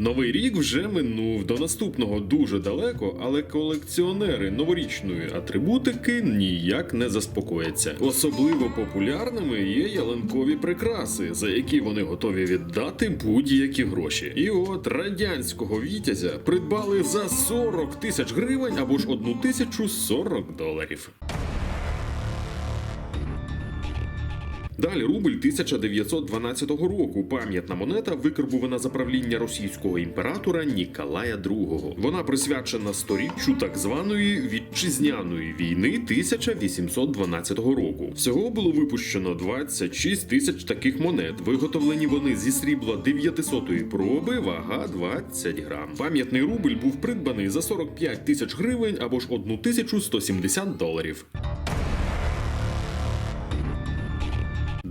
Новий рік вже минув до наступного дуже далеко, але колекціонери новорічної атрибутики ніяк не заспокояться. Особливо популярними є ялинкові прикраси, за які вони готові віддати будь-які гроші. І от радянського вітязя придбали за 40 тисяч гривень або ж 1040 доларів. Далі рубль 1912 року. Пам'ятна монета викарбувана за правління російського імператора Ніколая II. Вона присвячена сторіччю так званої вітчизняної війни 1812 року. Всього було випущено 26 тисяч таких монет. Виготовлені вони зі срібла 900-ї проби, вага 20 грам. Пам'ятний рубль був придбаний за 45 тисяч гривень або ж 1170 доларів.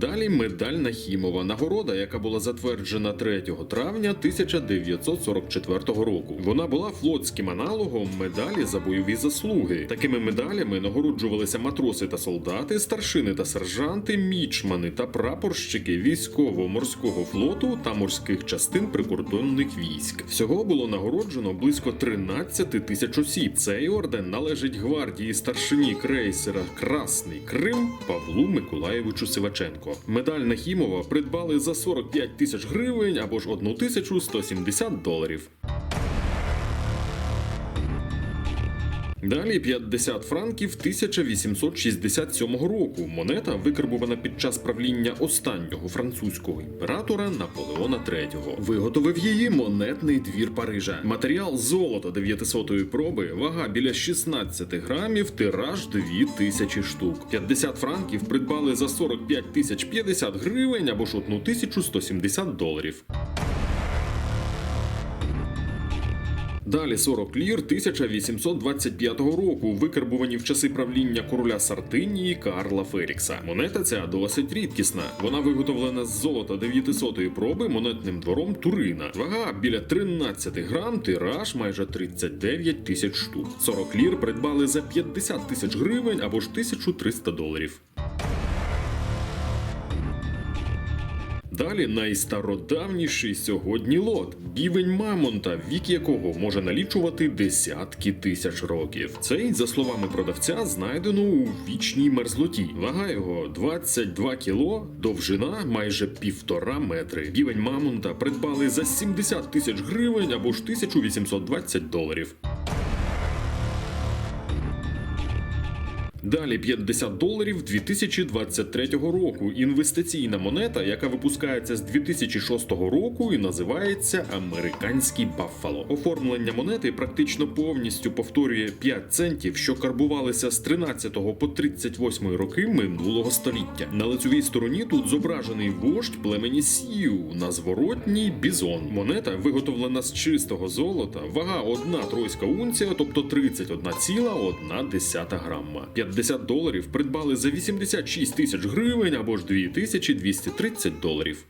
Далі медаль Нахімова, нагорода, яка була затверджена 3 травня 1944 року. Вона була флотським аналогом медалі за бойові заслуги. Такими медалями нагороджувалися матроси та солдати, старшини та сержанти, мічмани та прапорщики військово-морського флоту та морських частин прикордонних військ. Всього було нагороджено близько 13 тисяч осіб. Цей орден належить гвардії старшині крейсера Красний Крим Павлу Миколаєвичу Сиваченко. Медаль Нахімова придбали за 45 тисяч гривень або ж 1170 доларів. Далі 50 франків 1867 року. Монета викарбувана під час правління останнього французького імператора Наполеона III. Виготовив її монетний двір Парижа. Матеріал золота 900-ї проби, вага біля 16 грамів, тираж 2000 штук. 50 франків придбали за 45 тисяч 50 гривень або ж 1170 доларів. Далі 40 лір 1825 року, викарбувані в часи правління короля Сардинії Карла Ферікса. Монета ця досить рідкісна. Вона виготовлена з золота 900-ї проби монетним двором Турина. Вага біля 13 грам, тираж майже 39 тисяч штук. 40 лір придбали за 50 тисяч гривень або ж 1300 доларів. Далі найстародавніший сьогодні лот бівень мамонта, вік якого може налічувати десятки тисяч років. Цей, за словами продавця, знайдено у вічній мерзлоті. Вага його 22 кіло, довжина майже півтора метри. Бівень мамонта придбали за 70 тисяч гривень або ж 1820 доларів. Далі 50 доларів 2023 року. Інвестиційна монета, яка випускається з 2006 року і називається Американський Баффало. Оформлення монети практично повністю повторює 5 центів, що карбувалися з 13 по 38 роки минулого століття. На лицевій стороні тут зображений вождь племені Сію, на зворотній бізон. Монета виготовлена з чистого золота, вага 1 тройська унція, тобто 31,1 грама. 50 доларів придбали за 86 тисяч гривень або ж 2230 доларів.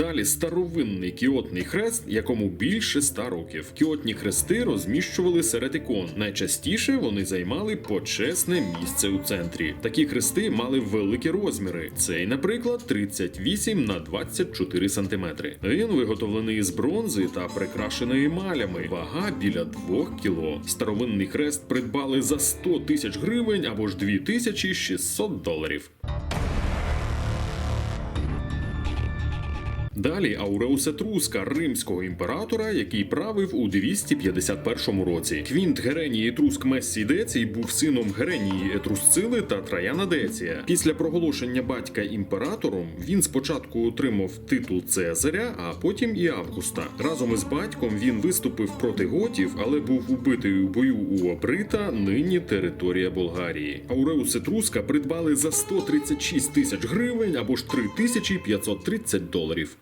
Далі старовинний кіотний хрест, якому більше ста років. Кіотні хрести розміщували серед ікон. Найчастіше вони займали почесне місце у центрі. Такі хрести мали великі розміри. Цей, наприклад, 38 на 24 сантиметри. Він виготовлений з бронзи та прикрашений емалями. Вага біля 2 кіло. Старовинний хрест придбали за 100 тисяч гривень або ж 2600 доларів. Далі Ауреус Етруска, римського імператора, який правив у 251 році. Квінт Гереній Етруск Мессій Децій був сином Геренії Етрусцили та Траяна Деція. Після проголошення батька імператором він спочатку отримав титул Цезаря, а потім і Августа. Разом із батьком він виступив проти готів, але був убитий у бою у Обрита, нині територія Болгарії. Ауреус Етруска придбали за 136 тисяч гривень або ж 3530 доларів.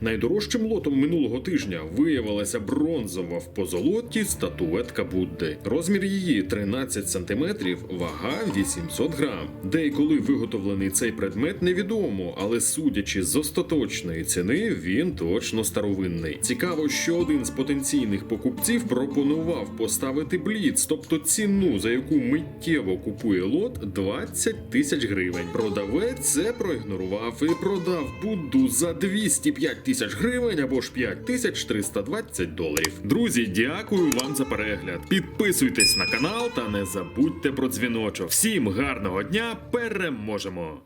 Найдорожчим лотом минулого тижня виявилася бронзова в позолоті статуетка Будди. Розмір її 13 см, вага 800 грам. Де і коли виготовлений цей предмет невідомо, але судячи з остаточної ціни, він точно старовинний. Цікаво, що один з потенційних покупців пропонував поставити бліц, тобто ціну, за яку миттєво купує лот 20 тисяч гривень. Продавець це проігнорував і продав Будду за 205 тисяч гривень або ж 5320 доларів. Друзі, дякую вам за перегляд. Підписуйтесь на канал та не забудьте про дзвіночок. Всім гарного дня! Переможемо!